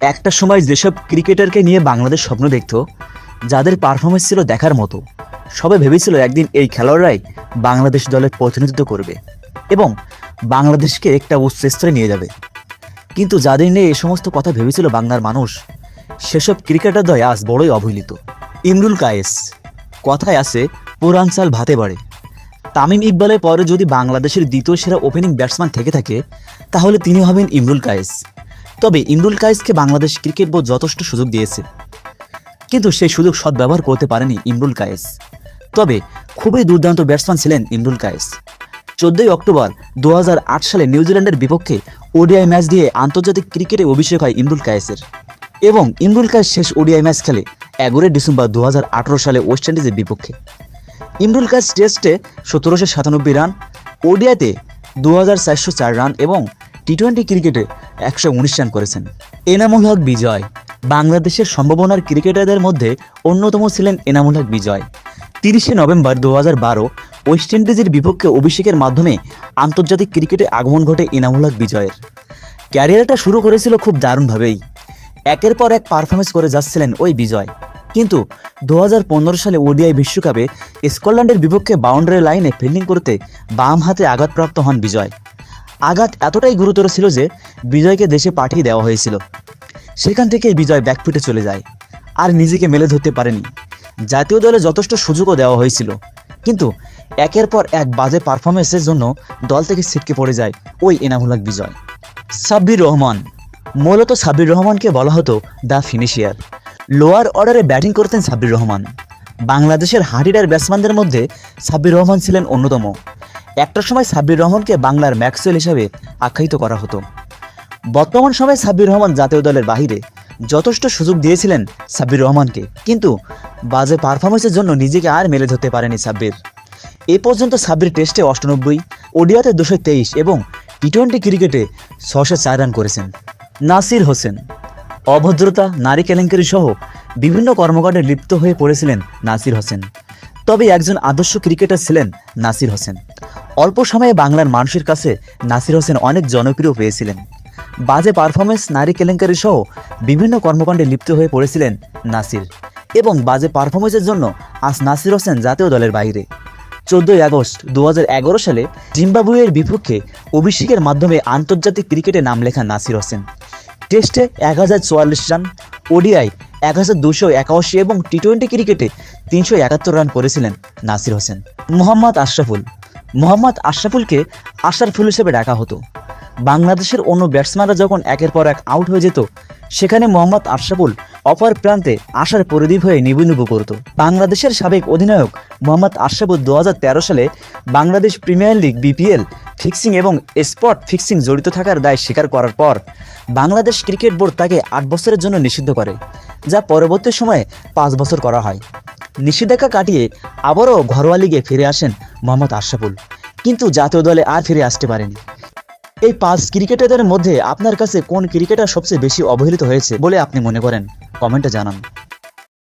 একটা সময় যেসব ক্রিকেটারকে নিয়ে বাংলাদেশ স্বপ্ন দেখত, যাদের পারফরমেন্স ছিল দেখার মতো, সবে ভেবেছিল একদিন এই খেলোয়াড়রাই বাংলাদেশ দলের প্রতিনিধিত্ব করবে এবং বাংলাদেশকে একটা উচ্চ স্তরে নিয়ে যাবে। কিন্তু যাদের নিয়ে এই সমস্ত কথা ভেবেছিল বাংলার মানুষ, সেসব ক্রিকেটারদ্বয় আজ বড়ই অবহেলিত। ইমরুল কায়েস, কথায় আছে, পুরান চাল ভাতে বাড়ে। তামিম ইকবালের পরে যদি বাংলাদেশের দ্বিতীয় সেরা ওপেনিং ব্যাটসম্যান থেকে থাকে, তাহলে তিনি হবেন ইমরুল কায়েস। তবে ইমরুল কায়েসকে বাংলাদেশ ক্রিকেট বোর্ড যথেষ্ট সুযোগ দিয়েছে। কিন্তু সেই সুযোগ সদ্ব্যবহার করতে পারেনি ইমরুল কায়েস। তবে খুবই দুর্দান্ত ব্যাটসম্যান ছিলেন ইমরুল কায়েস। চোদ্দই অক্টোবর দু হাজার আট সালে নিউজিল্যান্ডের বিপক্ষে ওডিআই ম্যাচ দিয়ে আন্তর্জাতিক ক্রিকেটে অভিষেক হয় ইমরুল কায়েসের। এবং ইমরুল কায়েস শেষ ওডিআই ম্যাচ খেলে এগারোই ডিসেম্বর দু হাজার আঠারো সালে ওয়েস্ট ইন্ডিজের বিপক্ষে। ইমরুল কায়েস টেস্টে সতেরোশো সাতানব্বই রান, ওডিআইতে দু রান এবং টি টোয়েন্টি ক্রিকেটে একশো উনিশ রান করেছেন। এনামুল হক বিজয়, বাংলাদেশের সম্ভাবনার ক্রিকেটারদের মধ্যে অন্যতম ছিলেন এনামুল হক বিজয়। তিরিশে নভেম্বর দু হাজার বারো ওয়েস্ট ইন্ডিজের বিপক্ষে অভিষেকের মাধ্যমে আন্তর্জাতিক ক্রিকেটে আগমন ঘটে এনামুল হক বিজয়ের। ক্যারিয়ারটা শুরু করেছিল খুব দারুণভাবেই। একের পর এক পারফরমেন্স করে যাচ্ছিলেন ওই বিজয়। কিন্তু দু হাজার পনেরো সালে ওডিআই বিশ্বকাপে স্কটল্যান্ডের বিপক্ষে বাউন্ডারি লাইনে ফিল্ডিং করতে বাম হাতে আঘাতপ্রাপ্ত হন বিজয়। আঘাত এতটাই গুরুতর ছিল যে বিজয়কে দেশে পাঠিয়ে দেওয়া হয়েছিল। সেখান থেকে বিজয় ব্যাকফুটে চলে যায়। আর নিজেকে মেলে ধরতে পারেনি। জাতীয় দলে যথেষ্ট সুযোগও দেওয়া হয়েছিল। কিন্তু একের পর এক বাজে পারফরমেন্সের জন্য দল থেকে ছিটকে পড়ে যায় ওই এনামুল হক বিজয়। সাব্বির রহমান। মূলত সাব্বির রহমানকে বলা হতো দ্য ফিনিশিয়ার লোয়ার অর্ডারে ব্যাটিং করতেন সাব্বির রহমান। বাংলাদেশের হাঁটিডার ব্যাটসম্যানদের মধ্যে সাব্বির রহমান ছিলেন অন্যতম। একটা সময় সাব্বির রহমানকে বাংলার ম্যাক্সওয়েল হিসাবে আখ্যায়িত করা হতো। বর্তমান সময়ে সাব্বির রহমান জাতীয় দলের বাহিরে যথেষ্ট সুযোগ দিয়েছিলেন সাব্বির রহমানকে, কিন্তু বাজে পারফরমেন্সের জন্য নিজেকে আর মেলে ধরতে পারেনি সাব্বির। এ পর্যন্ত সাব্বির টেস্টে অষ্টানব্বই ওডিয়াতে দুশো তেইশ এবং টি টোয়েন্টি ক্রিকেটে ছশো চার রান করেছেন। নাসির হোসেন, অভদ্রতা, নারী কেলেঙ্কারি সহ বিভিন্ন কর্মকাণ্ডে লিপ্ত হয়ে পড়েছিলেন নাসির হোসেন। তবে একজন আদর্শ ক্রিকেটার ছিলেন নাসির হোসেন। অল্প সময়ে বাংলার মানুষের কাছে নাসির হোসেন অনেক জনপ্রিয় পেয়েছিলেন বাজে পারফরমেন্স, নারী কেলেঙ্কারি সহ বিভিন্ন কর্মকাণ্ডে লিপ্ত হয়ে পড়েছিলেন নাসির এবং বাজে পারফরমেন্সের জন্য আজ নাসির হোসেন জাতীয় দলের বাইরে। চোদ্দই আগস্ট দু হাজার এগারো সালে জিম্বাবুয়ের বিপক্ষে অভিষেকের মাধ্যমে আন্তর্জাতিক ক্রিকেটে নাম লেখা নাসির হোসেন। টেস্টে এক হাজার চুয়াল্লিশ রান, ওডিআই এক হাজার দুশো একাশি এবং টি টোয়েন্টি ক্রিকেটে তিনশো একাত্তর রান করেছিলেন নাসির হোসেন। মোহাম্মদ আশরাফুল মোহাম্মদ আশরাফুলকে আশরাফুল হিসেবে ডাকা হতো। বাংলাদেশের অন্য ব্যাটসম্যানরা যখন একের পর এক আউট হয়ে যেত, সেখানে মোহাম্মদ আশরাফুল অপর প্রান্তে আশার পরিদীপ হয়ে নিবু নিবু করত। বাংলাদেশের সাবেক অধিনায়ক মোহাম্মদ আশরাফুল দু হাজার তেরো সালে Bangladesh premier league, BPL, fixing এবং স্পট ফিক্সিং জড়িত থাকার দায় স্বীকার করার পর বাংলাদেশ ক্রিকেট বোর্ড তাকে আট বছরের জন্য নিষিদ্ধ করে, যা পরবর্তী সময়ে পাঁচ বছর করা হয়। নিষেধাজ্ঞা কাটিয়ে আবারও ঘরোয়া লিগে ফিরে আসেন মোহাম্মদ আশরাফুল। কিন্তু জাতীয় দলে আর ফিরে আসতে পারেনি। এই পাঁচ ক্রিকেটারদের মধ্যে আপনার কাছে কোন ক্রিকেটার সবচেয়ে বেশি অবহেলিত হয়েছে বলে আপনি মনে করেন? কমেন্টে জানান।